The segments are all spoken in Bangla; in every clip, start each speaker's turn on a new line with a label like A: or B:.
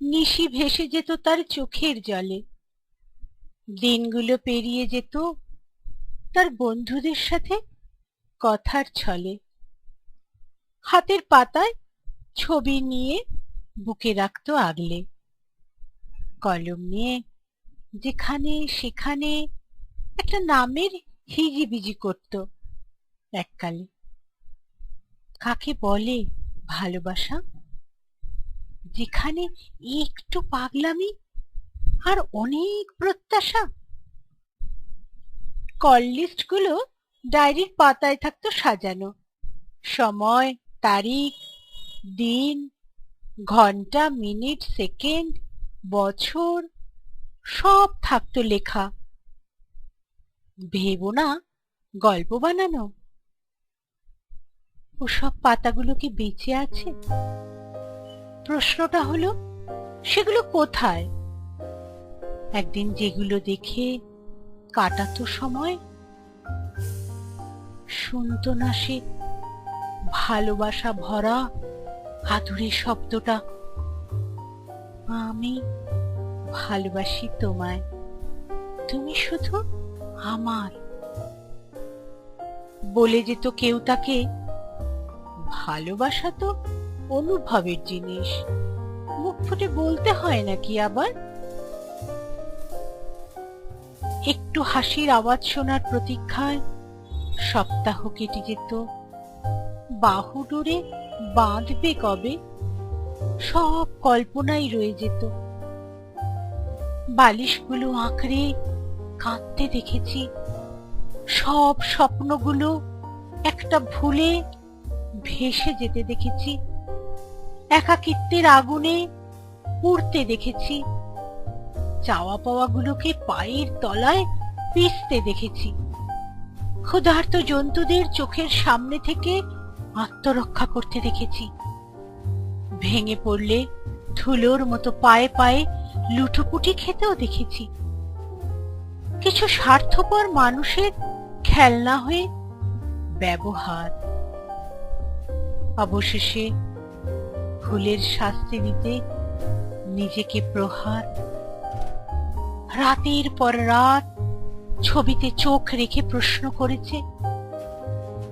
A: নিশি ভেসে যেত তার চোখের জলে। দিনগুলো পেরিয়ে যেত তার বন্ধুদের সাথে কথার ছলে। হাতের পাতায় ছবি নিয়ে বুকে রাখতো আগলে। কলম নিয়ে যেখানে সেখানে একটা নামের হিজিবিজি করত এককালে। কাকে বলে ভালোবাসা? যেখানে একটু পাগলামি আর অনেক প্রত্যাশা। কল লিস্টগুলো ডায়েরির পাতায় থাকতো সাজানো। সময়, তারিখ, দিন, ঘণ্টা, মিনিট, সেকেন্ড, বছর, সব থাকতো লেখা। ভেবো না, গল্প বানানো। ওসব পাতাগুলো কি বেঁচে আছে? প্রশ্নটা হলো, সেগুলো কোথায়? একদিন যেগুলো দেখে কাটাতো সময়, শুনতো না সে ভালোবাসা ভরা আদুরে শব্দটা, আমি ভালোবাসি তোমায়, তুমি শুধু আমার। বলে যেত কেউ তাকে, ভালোবাসা তো অনুভবের জিনিস। মুখ ফুটে বলতে হয় নাকি আবার? একটু হাসির আওয়াজ শোনার প্রতীক্ষায় সপ্তাহ কেটে যেত। বাহু ডোরে বাঁধবে কবে? সব কল্পনাই রয়ে যেত। বালিশগুলো আঁকড়ে কাঁদতে দেখেছি। সব স্বপ্নগুলো একটা ভুলে ভেসে যেতে দেখেছি। একাকিত্বের আগুনে পুড়তে দেখেছি। চাওয়া পাওয়াগুলোকে পায়ের তলায় পিষতে দেখেছি। ক্ষুধার্ত জন্তুদের চোখের সামনে থেকে আত্মরক্ষা করতে দেখেছি। ভেঙে পড়লে ধুলোর মতো পায়ে পায়ে লুটোপুটি খেতেও দেখেছি। কিছু স্বার্থপর মানুষের খেলনা হয়ে ব্যবহার। অবশেষে ভুলের শাস্তি দিতে নিজেকে প্রহার। রাতের পর রাত ছবিতে চোখ রেখে প্রশ্ন করেছে,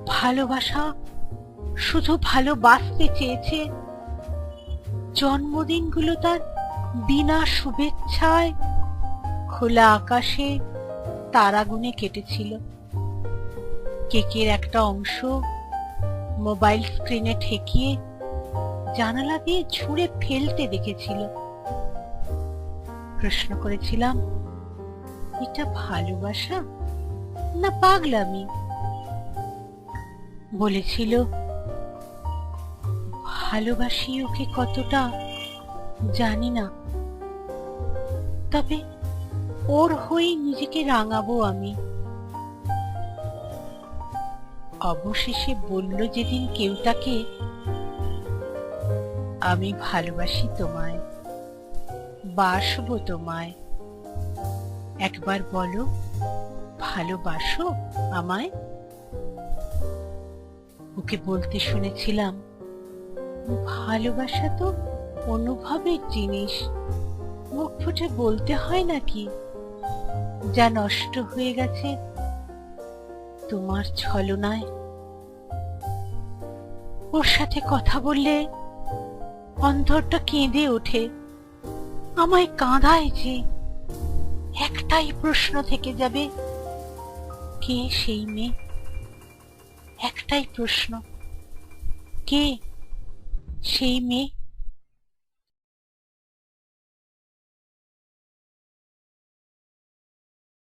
A: ভালোবাসা শুধু ভালোবাসতে চেয়েছে? জন্মদিনগুলো তার বিনা শুভেচ্ছায় খোলা আকাশে তারাগুনে কেটেছিল। কেকের একটা অংশ মোবাইল স্ক্রিনে ঠেকিয়ে জানালা দিয়ে ছুঁড়ে ফেলতে দেখেছিল। প্রশ্ন করেছিলাম, এটা ভালোবাসা না পাগলামি? বলেছিল, ভালোবাসি ওকে কতটা জানি না। তবে ওর হয়ে নিজেকে রাঙাবো আমি। অবশেষে বলল যেদিন কেউ তাকে আমি ভালোবাসি তোমায়। বাসবো তোমায়। একবার বলো, ভালোবাসো আমায়? ওকে বলতে শুনেছিলাম, ভালোবাসা তো অনুভবের জিনিস। মুখ ফুটে বলতে হয় নাকি? যা নষ্ট হয়ে গেছে তোমার ছলনায়। ওর সাথে কথা বললে অন্তরটা কেঁদে ওঠে। আমায় কাঁদায় যে একটাই প্রশ্ন থেকে যাবে, কে সেই মেয়ে? একটাই প্রশ্ন, কে সেই মেয়ে?